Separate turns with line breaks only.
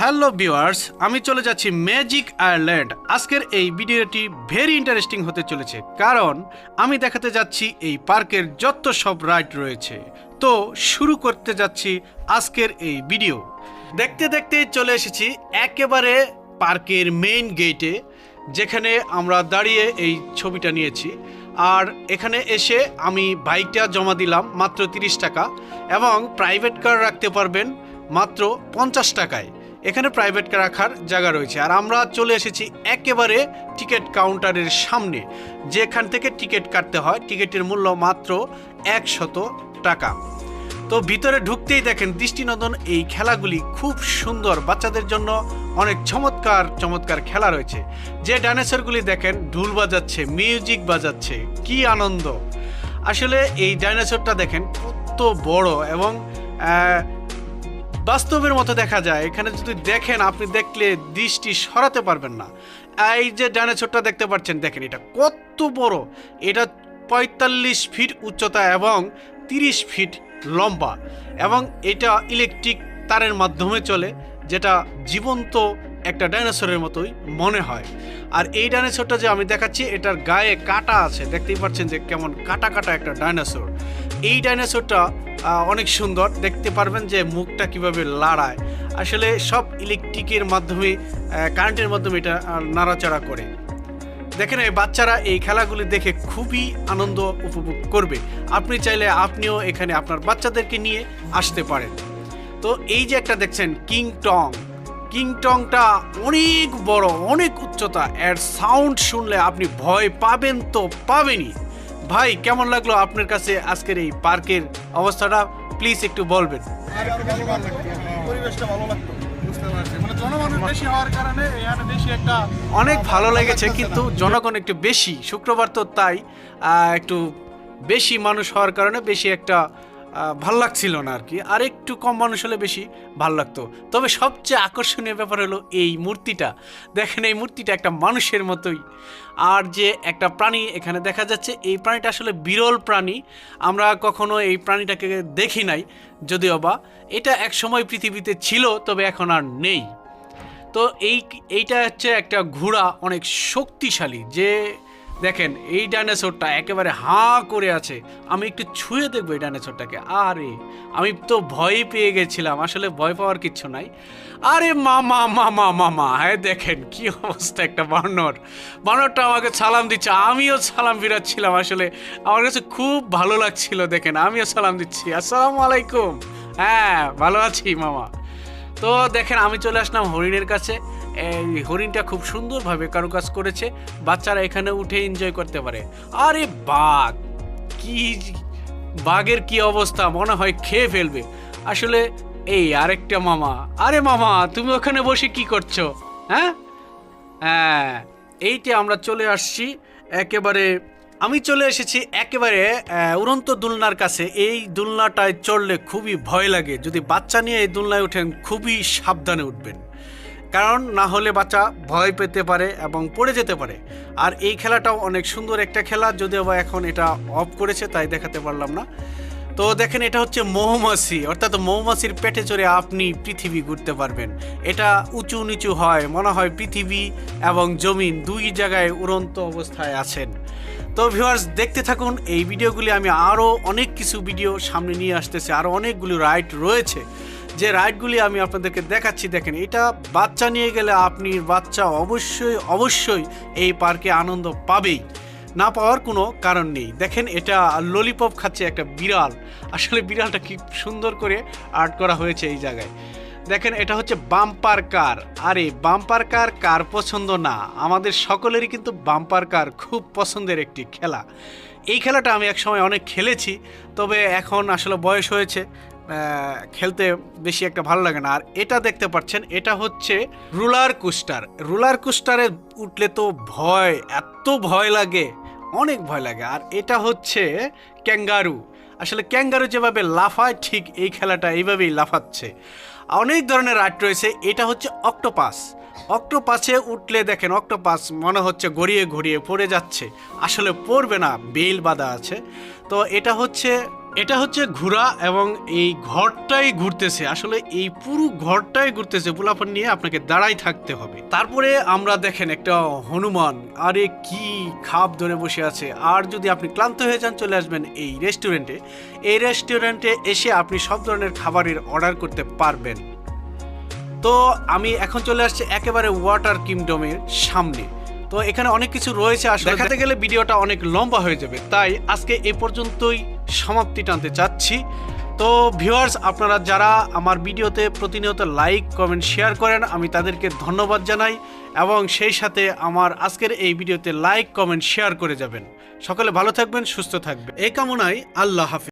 Hello viewers, আমি চলে যাচ্ছি ম্যাজিক আয়ারল্যান্ড। আজকের এই ভিডিওটি ভেরি ইন্টারেস্টিং হতে চলেছে, কারণ আমি দেখাতে যাচ্ছি এই পার্কের যত সব রাইড রয়েছে। তো শুরু করতে যাচ্ছি আজকের এই ভিডিও। দেখতে দেখতে চলে এসেছি একেবারে পার্কের মেইন গেটে যেখানে আমরা দাঁড়িয়ে এই ছবিটা নিয়েছি। আর এখানে এসে আমি বাইকটা জমা দিলাম মাত্র তিরিশ টাকা, এবং প্রাইভেট কার রাখতে পারবেন মাত্র পঞ্চাশ টাকায়। এখানে প্রাইভেট রাখার জায়গা রয়েছে। আর আমরা চলে এসেছি একেবারে টিকিট কাউন্টারের সামনে, যেখান থেকে টিকিট কাটতে হয়। টিকিটের মূল্য মাত্র একশত টাকা। তো ভিতরে ঢুকতেই দেখেন দৃষ্টিনন্দন, এই খেলাগুলি খুব সুন্দর। বাচ্চাদের জন্য অনেক চমৎকার চমৎকার খেলা রয়েছে। যে ডাইনোসরগুলি দেখেন, ঢুল বাজাচ্ছে মিউজিক বাজাচ্ছে, কি আনন্দ। আসলে এই ডাইনোসরটা দেখেন কত বড় এবং বাস্তবের মতো দেখা যায়। এখানে যদি দেখেন, আপনি দেখলে দৃষ্টি সরাতে পারবেন না। এই যে ডাইনোসরটা দেখতে পাচ্ছেন, দেখেন এটা কত বড়। এটা পঁয়তাল্লিশ ফিট উচ্চতা এবং তিরিশ ফিট লম্বা এবং এটা ইলেকট্রিক তারের মাধ্যমে চলে, যেটা জীবন্ত একটা ডাইনোসরের মতোই মনে হয়। আর এই ডাইনোসরটা যে আমি দেখাচ্ছি, এটার গায়ে কাটা আছে। দেখতেই পাচ্ছেন যে কেমন কাটা কাটা একটা ডাইনোসর। এই ডাইনোসরটা অনেক সুন্দর। দেখতে পারবেন যে মুখটা কীভাবে লাড়ায়। আসলে সব ইলেকট্রিকের মাধ্যমে কারেন্টের মাধ্যমে এটা নাড়াচাড়া করে। দেখেন এই বাচ্চারা এই খেলাগুলি দেখে খুবই আনন্দ উপভোগ করবে। আপনি চাইলে আপনিও এখানে আপনার বাচ্চাদেরকে নিয়ে আসতে পারেন। তো এই যে একটা দেখছেন, কিং টং। কিং টংটা অনেক বড়, অনেক উচ্চতা। এর সাউন্ড শুনলে আপনি ভয় পাবেন তো পাবেনই। ভাই কেমন লাগল আপনার কাছে আজকের এই পার্কের অবস্থাটা? প্লিজ একটু বলবেন।
পরিবেশটা ভালো লাগতো বুঝতে পারছি। মানে
অনেক ভালো লেগেছে কিন্তু জনগণ একটু বেশি। শুক্রবার তো তাই একটু বেশি মানুষ হওয়ার কারণে বেশি একটা ভালো লাগছিল না আর কি। আর একটু কম মানুষ হলে বেশি ভালো লাগতো। তবে সবচেয়ে আকর্ষণীয় ব্যাপার হলো এই মূর্তিটা। দেখেন, এই মূর্তিটা একটা মানুষের মতোই। আর যে একটা প্রাণী এখানে দেখা যাচ্ছে, এই প্রাণীটা আসলে বিরল প্রাণী। আমরা কখনো এই প্রাণীটাকে দেখি নাই, যদিও বা। এটা এক সময় পৃথিবীতে ছিল, তবে এখন আর নেই। তো এই, এইটা হচ্ছে একটা ঘোড়া অনেক শক্তিশালী, যে দেখেন, এই ডাইনোসরটা একেবারে হাঁ করে আছে। আমি একটু ছুঁয়ে দেখব এই ডাইনোসরটাকে। আরে, আমি তো ভয় পেয়ে গেছিলাম, আসলে ভয় পাওয়ার কিচ্ছু নাই। আরে মামা মামা মামা হ্যাঁ দেখেন কি অবস্থা একটা বানর। বানরটা আমাকে সালাম দিচ্ছে, আমিও সালাম ফিরাচ্ছিলাম আসলে। আমার কাছে খুব ভালো লাগছিল, দেখেন, আমিও সালাম দিচ্ছি। আসসালামু আলাইকুম। হ্যাঁ ভালো আছি, মামা। তো দেখেন, আমি চলে আসলাম হরিণের কাছে। এই হরিণটা খুব সুন্দরভাবে কারুকাজ করেছে। বাচ্চারা এখানে উঠে এনজয় করতে পারে। আরে বাঘ! কি বাঘের কি অবস্থা? মনে হয় খেয়ে ফেলবে। আসলে এই আরেকটা মামা। আরে মামা, তুমি ওখানে বসে কি করছ? হ্যাঁ? হ্যাঁ এইটা আমরা চলে আসছি একেবারে, আমি চলে এসেছি একেবারে উড়ন্ত দুলনার কাছে। এই দুলনাটায় চড়লে খুবই ভয় লাগে। যদি বাচ্চা নিয়ে এই দুলনায় ওঠেন খুবই সাবধানে উঠবেন। কারণ না হলে বাচ্চা ভয় পেতে পারে এবং পড়ে যেতে পারে। আর এই খেলাটাও অনেক সুন্দর একটা খেলা, যদিও বা এখন এটা অফ করেছে, তাই দেখাতে পারলাম না। তো দেখেন, এটা হচ্ছে মৌমাছি, অর্থাৎ মৌমাছির পেটে চড়ে আপনি পৃথিবী ঘুরতে পারবেন। এটা উঁচু নিচু হয়, মনে হয় পৃথিবী এবং জমিন দুই জায়গায় উড়ন্ত অবস্থায় আছেন। তো ভিউয়ার্স দেখতে থাকুন, এই ভিডিওগুলি আমি আরও অনেক কিছু ভিডিও সামনে নিয়ে আসতেছি, আরও অনেকগুলো রাইড রয়েছে। যে রাইডগুলি আমি আপনাদেরকে দেখাচ্ছি, দেখেন, এটা বাচ্চা নিয়ে গেলে আপনি বাচ্চা অবশ্যই অবশ্যই এই পার্কে আনন্দ পাবেই। না পাওয়ার কোনো কারণ নেই। দেখেন, এটা ললিপপ খাচ্ছে একটা বিড়াল। আসলে বিড়ালটা কি সুন্দর করে আর্ট করা হয়েছে এই জায়গায়। দেখেন, এটা হচ্ছে বাম্পার কার। আরে, বাম্পার কার কার পছন্দ না। আমাদের সকলেরই কিন্তু বাম্পার কার খুব পছন্দের একটি খেলা। এই খেলাটা আমি একসময় অনেক খেলেছি, তবে এখন আসলে বয়স হয়েছে। খেলতে বেশি একটা ভালো লাগে না। আর এটা দেখতে পাচ্ছেন, এটা হচ্ছে রুলার কুস্টার। রুলার কুস্টারে উঠলে তো ভয়, এত ভয় লাগে, অনেক ভয় লাগে। আর এটা হচ্ছে ক্যাঙ্গারু। আসলে ক্যাঙ্গারু যেভাবে লাফায়, ঠিক এই খেলাটা এইভাবেই লাফাচ্ছে। অনেক ধরনের রাইড রয়েছে, এটা হচ্ছে অক্টোপাস। অক্টোপাসে উঠলে দেখেন, অক্টোপাস মনে হচ্ছে গড়িয়ে ঘুরিয়ে পড়ে যাচ্ছে। আসলে পড়বে না, বেল বাঁধা আছে। তো এটা হচ্ছে এটা হচ্ছে ঘোড়া এবং এই ঘরটাই ঘুরতেছে। আসলে এই পুরো ঘরটাই ঘুরতেছে। পোলাপান নিয়ে আপনাকে দাঁড়াই থাকতে হবে। তারপরে আমরা দেখেন একটা হনুমান। আরে কি খাপ ধরে বসে আছে। আর যদি আপনি ক্লান্ত হয়ে যান চলে আসবেন এই রেস্টুরেন্টে। এই রেস্টুরেন্টে এসে আপনি সব ধরনের খাবারের অর্ডার করতে পারবেন। তো আমি এখন চলে আসছি একেবারে ওয়াটার কিংডমের সামনে। তো এখানে অনেক কিছু রয়েছে। আসলে দেখাতে গেলে ভিডিওটা অনেক লম্বা হয়ে যাবে। তাই আজকে এ পর্যন্তই। সমাপ্তি টানতে চাচ্ছি। তো ভিউয়ার্স আপনারা যারা আমার ভিডিওতে প্রতিনিয়ত লাইক কমেন্ট শেয়ার করেন, আমি তাদেরকে ধন্যবাদ জানাই এবং সেই সাথে আমার আজকের এই ভিডিওতে লাইক কমেন্ট শেয়ার করে যাবেন। সকলে ভালো থাকবেন, সুস্থ থাকবেন। এই কামনায় আল্লাহ হাফিজ।